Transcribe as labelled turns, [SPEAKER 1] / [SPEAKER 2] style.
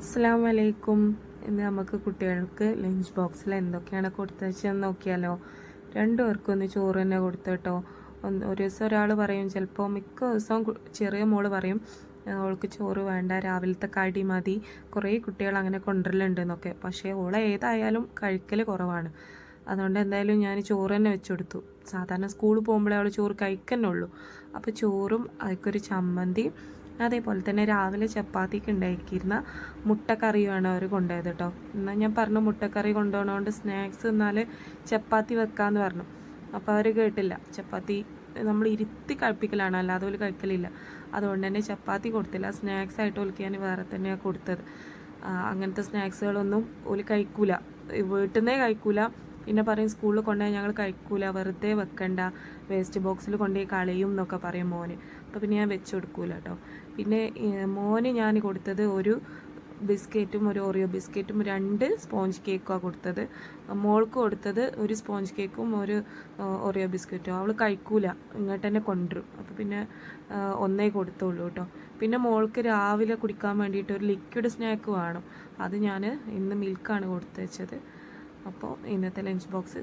[SPEAKER 1] അസ്സാം വലൈക്കും ഇന്ന് നമുക്ക് കുട്ടികൾക്ക് ലഞ്ച് ബോക്സിൽ എന്തൊക്കെയാണ് കൊടുത്തതെന്ന് നോക്കിയാലോ. രണ്ടു പേർക്കും ഒന്ന് ചോറ് തന്നെ കൊടുത്തു കേട്ടോ. ഒരു ദിവസം ഒരാൾ പറയും ചിലപ്പോൾ മിക്ക ദിവസവും ചെറിയ മോൾ പറയും അവൾക്ക് ചോറ് വേണ്ട രാവിലത്തെ കടി മതി. കുറേ കുട്ടികൾ അങ്ങനെ കൊണ്ടുവരലുണ്ട് എന്നൊക്കെ. പക്ഷേ ഓളെ ഏതായാലും കഴിക്കൽ കുറവാണ്. അതുകൊണ്ട് എന്തായാലും ഞാൻ ചോറ് തന്നെ വെച്ച് കൊടുത്തു. സാധാരണ സ്കൂളിൽ പോകുമ്പോഴേ അവൾ ചോറ് കഴിക്കുന്നുള്ളൂ അപ്പോൾ ചോറും അതിക്കൊരു ചമ്മന്തി അതേപോലെ തന്നെ രാവിലെ ചപ്പാത്തിക്ക് ഉണ്ടാക്കിയിരുന്ന മുട്ടക്കറിയുമാണ് അവർ കൊണ്ടുപോയത് കേട്ടോ. എന്നാൽ ഞാൻ പറഞ്ഞു മുട്ടക്കറി കൊണ്ടുപോകണോണ്ട് സ്നാക്സ് എന്നാൽ ചപ്പാത്തി വെക്കാമെന്ന് പറഞ്ഞു. അപ്പോൾ അവർ കേട്ടില്ല. ചപ്പാത്തി നമ്മൾ ഇരുത്തി കഴിപ്പിക്കലാണ് അല്ലാതെ ഒരു കഴിക്കലില്ല. അതുകൊണ്ട് തന്നെ ചപ്പാത്തി കൊടുത്തില്ല. സ്നാക്സ് ആയിട്ട് ഓൽക്ക് ഞാൻ വേറെ തന്നെയാണ് കൊടുത്തത്. അങ്ങനത്തെ സ്നാക്സുകളൊന്നും ഓൽ കഴിക്കൂല. വീട്ടിൽ നിന്നേ കഴിക്കൂല. പിന്നെ പറയും സ്കൂളിൽ കൊണ്ടുപോയി ഞങ്ങൾ കഴിക്കൂല വെറുതെ വെക്കണ്ട വേസ്റ്റ് ബോക്സിൽ കൊണ്ടുപോയി കളയും എന്നൊക്കെ പറയും മോന്. അപ്പോൾ പിന്നെ ഞാൻ വെച്ച് കൊടുക്കൂല കേട്ടോ പിന്നെ മോന് ഞാൻ കൊടുത്തത് ഒരു ബിസ്ക്കറ്റും ഒരു ഓറിയോ ബിസ്ക്കറ്റും രണ്ട് സ്പോഞ്ച് കേക്കുമാണ് കൊടുത്തത്. മോൾക്ക് കൊടുത്തത് ഒരു സ്പോഞ്ച് കേക്കും ഒരു ഓറിയോ ബിസ്ക്കറ്റും. അവൾ കഴിക്കൂല ഇങ്ങോട്ട് തന്നെ കൊണ്ടുവരും. അപ്പോൾ പിന്നെ ഒന്നേ കൊടുത്തുള്ളൂ കേട്ടോ പിന്നെ മോൾക്ക് രാവിലെ കുടിക്കാൻ വേണ്ടിയിട്ട് ഒരു ലിക്വിഡ് സ്നാക്ക് വേണം. അത് ഞാൻ ഇന്ന് മിൽക്കാണ് കൊടുത്തു വെച്ചത് അപ്പോൾ ഇന്നത്തെ ലഞ്ച് ബോക്സ്